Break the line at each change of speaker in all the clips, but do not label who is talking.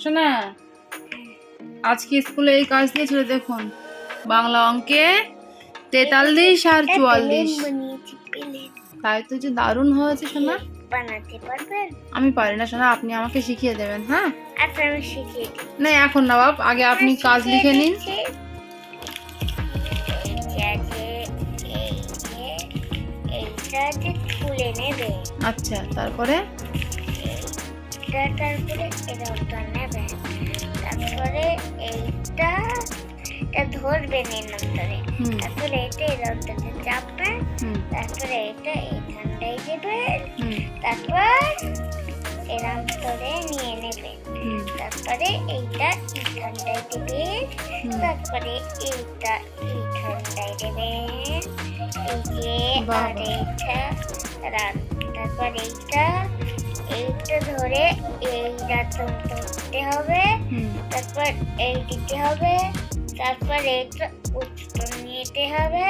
শোনা আজকে স্কুলে এই কাজ দিয়েছিল দেখুন বাংলা অঙ্কে তেতাল্লিশ আর চুয়াল্লিশ তাই তো যে দারুণ হয়েছে শোনা
বানাতে পারবেন
আমি পারি না শোনা আপনি আমাকে শিখিয়ে দেবেন হ্যাঁ
আচ্ছা আমি শিখিয়ে
না এখন না বাপ আগে আপনি কাজ লিখে নিন আচ্ছা তারপরে
এইটা তারপরে এরকমটা নেবে তারপরে এইটা এটা ধরবেন এরকম ধরে তারপরে এটা এরকমটাতে চাপবেন তারপরে এটা এইখানটায় দেবেন
হুম।
তারপর এরকম করে নিয়ে নেবেন তারপরে এইটা এইখানটায় দেবেন
হুম।
তারপরে এইটা এইখানটায় দেবেন এই যে আর এইটা তারপর এইটা এইটা ধরে এই রাতন ধরতে হবে। তারপর এই দিতে হবে। তারপর এইটা উত্তর নিতে হবে।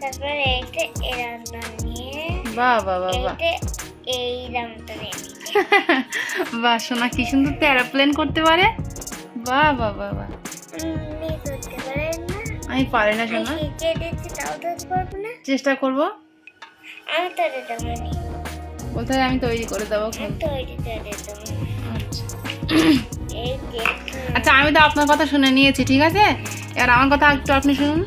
তারপর এইটা এরাম নিয়ে
বাহ বাহ বাহ
এইটা এই রামটা নিতে
বাহ সোনা কি সুন্দর তো এরোপ্লেন করতে পারে। বাহ বাহ বাহ বাহ।
করতে পারেন না।
আমি পারি না সোনা। চেষ্টা করব।
আমি তো দিতে
হয় আমি তৈরি করে দেবো? আচ্ছা। আচ্ছা আমি তো আপনার কথা শুনে নিয়েছি ঠিক আছে? এবার আমার কথা একটু আপনি শুনুন।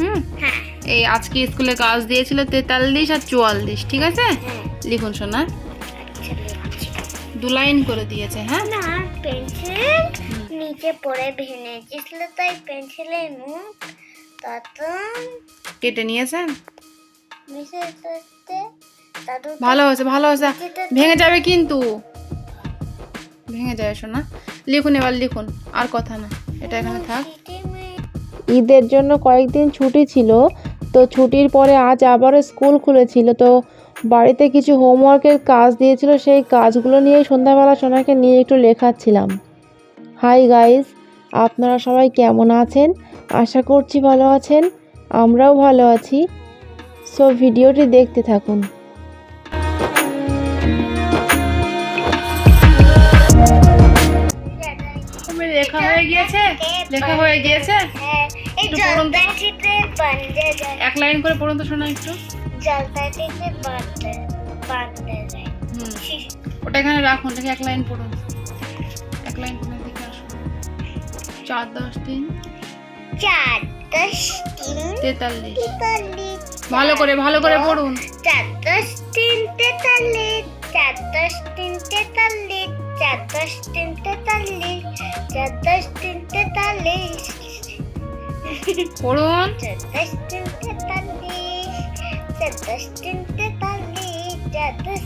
হুম?
হ্যাঁ।
এই আজকে স্কুলে কাজ দিয়েছিল তেতাল্লিশ আর চুয়াল্লিশ ঠিক আছে?
হ্যাঁ।
লিখুন শোনা।
আচ্ছা
দু লাইন করে দিয়েছে হ্যাঁ?
না পেন্সিল নিচে পড়ে ভেঙে গেছিল তাই পেন্সিলের মুখ তখন
কেটে নিয়েছেন? ভালো হয়েছে ভালো হয়েছে ভেঙে যাবে কিন্তু। ভেঙে যাবে শোনা। লিখুন এবার লিখুন। আর কথা না এটা এখানে থাক।
ঈদের জন্য কয়েকদিন ছুটি ছিল তো ছুটির পরে আজ আবারও স্কুল খুলেছিল তো বাড়িতে কিছু হোমওয়ার্কের কাজ দিয়েছিল সেই কাজগুলো নিয়েই সন্ধ্যাবেলা সোনাকে নিয়ে একটু লেখাচ্ছিলাম। হাই গাইস আপনারা সবাই কেমন আছেন? আশা করছি ভালো আছেন আমরাও ভালো আছি। সো ভিডিওটি দেখতে থাকুন।
লেখা হয়ে গিয়েছে লেখা হয়ে গিয়েছে।
হ্যাঁ
এক লাইন করে পড়ুন তো শোনা একটু। ওটা এখানে রাখুন দেখে এক লাইন পড়ুন। এক লাইন পড়ুন দেখে আসুন। চার দশ তিন।
চার দশ তিন
তেতাল্লিশ। ভালো করে ভালো করে পড়ুন।
চার দশ তিন তেতাল্লিশ। চার দশ তিন তেতাল্লিশ। চার দশ তিন তেতাল্লিশ চার দশ তিন তেতাল্লিশ
পড়ুন।
চার দশ তিন তেতাল্লিশ চার দশ তিন তেতাল্লিশ চার দশ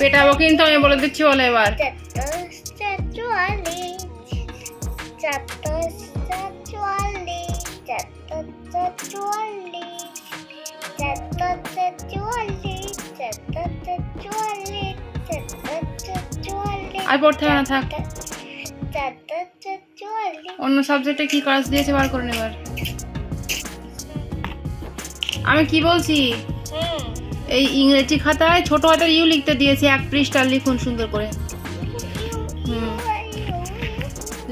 পেটাবো কিন্তু আমি বলে দিচ্ছি বলে এবার।
চার দশ চার চুয়াল্লিশ চার দশ চার চুয়াল্লিশ চার দশ চার চুয়াল্লিশ চার দশ
আর পড়তে হবে না, থাক। অন্য সাবজেক্টে কি কাজ দিয়েছে বার করুন এবার আমি কি বলছি? এই ইংরেজি খাতায় ছোট হাতের ইউ লিখতে দিয়েছে, এক পৃষ্ঠা লিখুন সুন্দর করে। হুম।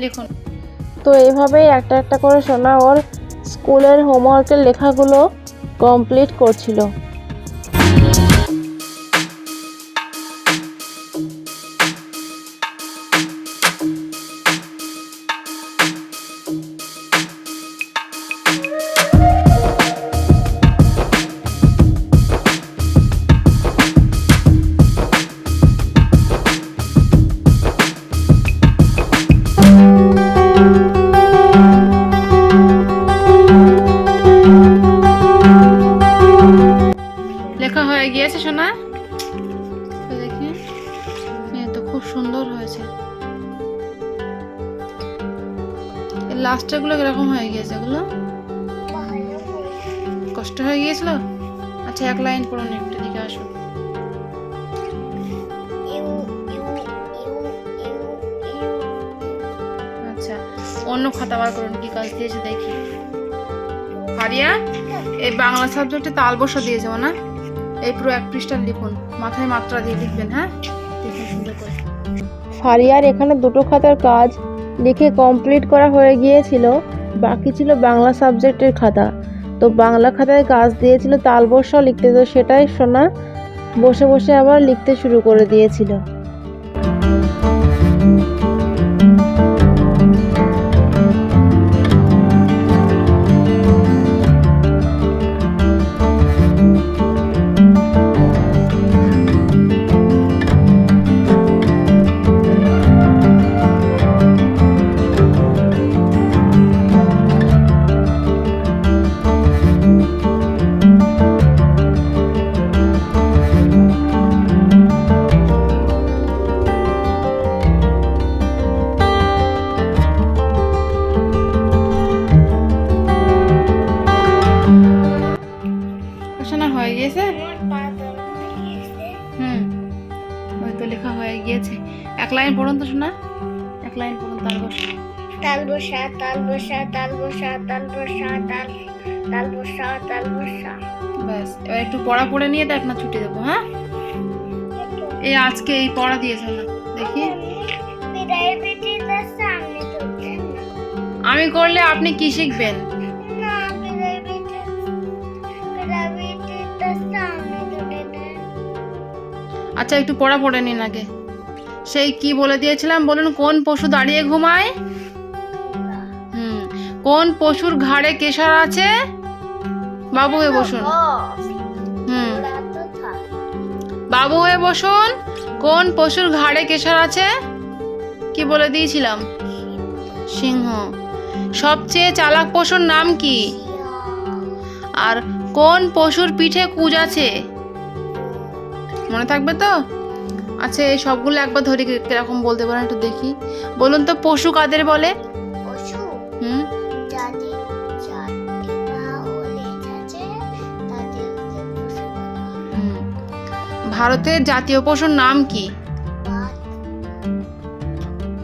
লিখুন।
তো এইভাবেই একটা একটা করে সোনা ওর স্কুলের হোমওয়ার্কের লেখাগুলো কমপ্লিট করছিল।
লাস্টেরগুলো কীরকম হয়ে গিয়েছে এগুলো? কষ্ট হয়ে গিয়েছিল? আচ্ছা এক লাইন পড়ুন একটু দিকে আসুন। আচ্ছা অন্য খাতা বার করুন, কি কাজ দিয়েছে দেখি। হারিয়া, এই বাংলা সাবজেক্টে তাল বসা দিয়েছে না? এই পুরো এক পৃষ্ঠা লিখুন, মাথায় মাত্রা দিয়ে লিখবেন হ্যাঁ?
ফারিয়ার এখানে দুটো খাতার কাজ লিখে কমপ্লিট করা হয়ে গিয়েছিল। বাকি ছিল বাংলা সাবজেক্টের খাতা। তো বাংলা খাতায় কাজ দিয়েছিল, তালবর্ষাও লিখতে তো সেটাই শোনা বসে বসে আবার লিখতে শুরু করে দিয়েছিল।
শোনা এক লাইন পড়ুন তালবর্ষা
তাল বসা তাল বসা তাল বসা তাল বসা তাল তাল বসা তাল বসা।
ব্যাস এবার একটু পড়া পড়ে নিয়ে দেখ না ছুটি দেবো হ্যাঁ? এই আজকে এই পড়া দিয়েছে না দেখি।
না।
আমি করলে আপনি কি শিখবেন?
না তুলে
আচ্ছা একটু পড়া পড়ে নিন আগে। সেই কি বলে দিয়েছিলাম? বলুন, কোন পশু দাঁড়িয়ে ঘুমায়? হুম, কোন পশুর ঘাড়ে কেশর আছে? বাবু হয়ে বসুন। হুম। বাবু হয়ে বসুন। কোন পশুর ঘাড়ে কেশর আছে? কি বলে দিয়েছিলাম? সিংহ। সবচেয়ে চালাক পশুর নাম কি? আর কোন পশুর পিঠে কুজ আছে? মনে থাকবে তো? আচ্ছা এই সবগুলো একবার ধরে কীরকম বলতে পারেন একটু দেখি। বলুন তো পশু কাদের বলে?
পশু?
হুম। ভারতের জাতীয় পশুর নাম কি?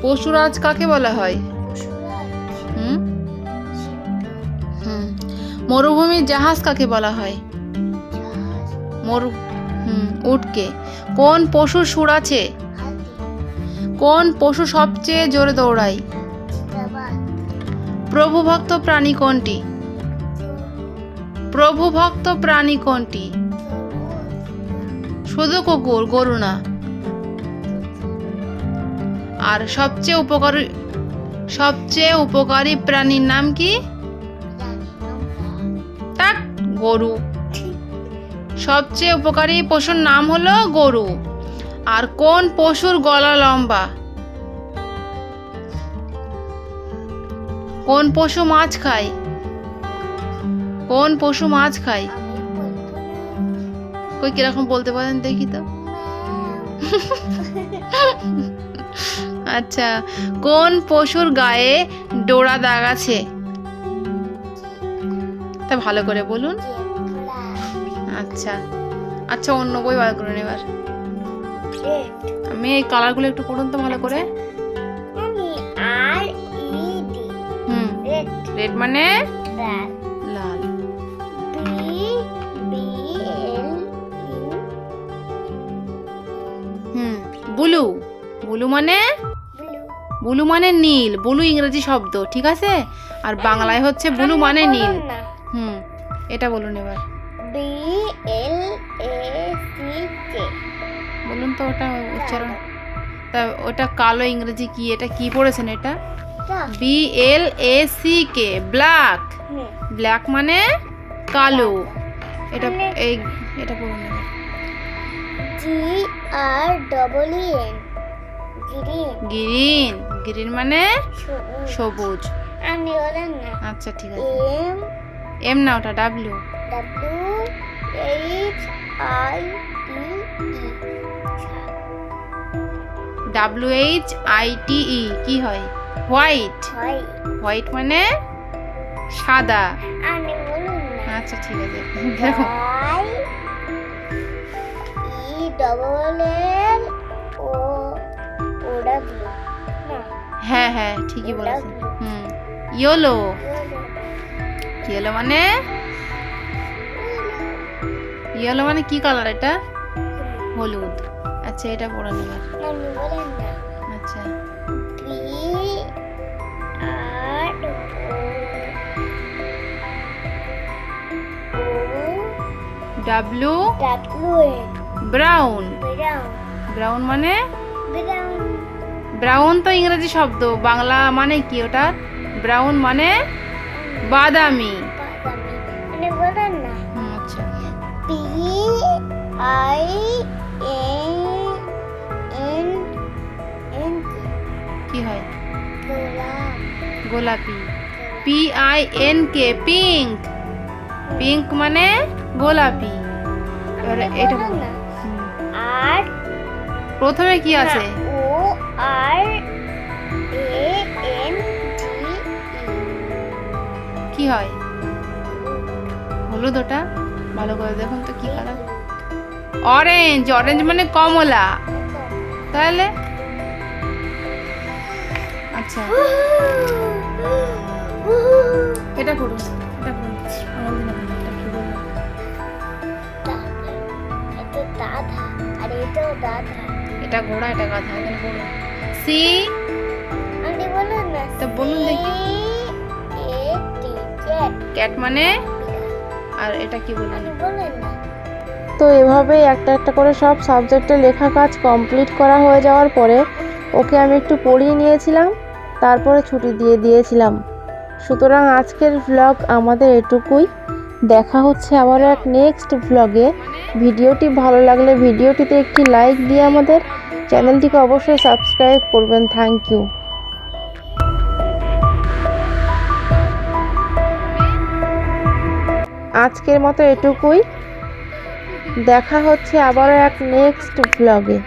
পশুরাজ কাকে বলা হয়?
পশুরাজ,
হুম? হুম। মরুভূমির জাহাজ কাকে বলা হয়? মরু হুম উটকে। কোন পশুর সুর আছে? কোন পশু সবচেয়ে জোরে দৌড়ায়? প্রভুভক্ত প্রাণী কোনটি? প্রভুভক্ত প্রাণী কোনটি? শুধু কুকুর, গরু না। আর সবচেয়ে উপকারী সবচেয়ে উপকারী প্রাণীর নাম কি? গরু। সবচেয়ে উপকারী পশুর নাম হলো গরু। আর কোন পশুর গলা লম্বা? কোন পশু মাছ খায়? কোন পশু মাছ খায়? কই কীরকম বলতে পারেন দেখি তো। আচ্ছা কোন পশুর গায়ে ডোরা দাগ আছে? তা ভালো করে বলুন। আচ্ছা। আচ্ছা অন্য বই বার করুন এবার। আমি এই কালারগুলো একটু পড়ুন তো ভালো করে। হুম।
রেড
মানে?
লাল। ইউ
হুম ব্লু। ব্লু মানে?
ব্লু।
মানে নীল। ব্লু ইংরেজি শব্দ ঠিক আছে? আর বাংলায় হচ্ছে ব্লু মানে নীল। হুম এটা বলুন এবার।
বি এল এ সি কে
বলুন তো ওটা উচ্চারণ। তা ওটা কালো ইংরেজি কি? এটা কি পড়েছেন এটা? B L A C K black black মানে কালো। এটা এই এটা পড়ুন
G R double E N green
green green মানে
সবুজ।
সবুজ।
আমি বলেন না।
আচ্ছা ঠিক আছে।
এম
এম না ওটা W
W H I T E
W H I T E কি হয়? হোয়াইট হোয়াইট মানে সাদা।
আমি বলুন
আচ্ছা ঠিক আছে। দেখো।
ই ডবল এল ও ও ডাব্লিউ
হ্যাঁ হ্যাঁ ঠিকই বলেছেন। হুম। ইয়েলো ইয়েলো মানে ইয়েলো মানে কি কালার এটা? হলুদ। আচ্ছা এটা
পরে নেব।
আচ্ছা। ডাব্লু ব্রাউন
ব্রাউন
মানে?
ব্রাউন
তো ইংরেজি শব্দ। বাংলা মানে কি ওটা ব্রাউন মানে বাদামি।
আই এন এন
কি হয়?
গোলাপ।
P I N K pink pink মানে গোলাপি। এটা।
আর
প্রথমে কি আছে?
ও আর এ এন টি
কি হয়? হলুদ ওটা? ভালো করে দেখুন তো কি কালার অরেঞ্জ অরেঞ্জ মানে কমলা। তাহলে? আচ্ছা। এটা করুন এটা করুন এটা কি বলব?
এটা দাদা আর দাদা
এটা ঘোড়া এটা গাধা এখানে পড়ুন সি?
আন্টি বলুন না
তা বলুন দেখি।
এ টি জেড
ক্যাট মানে? আর এটা কি বলুন?
বলুন না।
তো এভাবেই একটা একটা করে সব সাবজেক্টে লেখা কাজ কমপ্লিট করা হয়ে যাওয়ার পরে ওকে আমি একটু পড়িয়ে নিয়েছিলাম, তারপরে ছুটি দিয়ে দিয়েছিলাম। সুতরাং আজকের ভ্লগ আমাদের এটুকুই। দেখা হচ্ছে আবার এক নেক্সট ভ্লগে ভিডিওটি ভালো লাগলে ভিডিওটিতে একটি লাইক দিয়ে আমাদের চ্যানেলটিকে অবশ্যই সাবস্ক্রাইব করবেন। থ্যাংক ইউ আজকের মতো এটুকুই। দেখা হচ্ছে আবারও এক নেক্সট ভ্লগে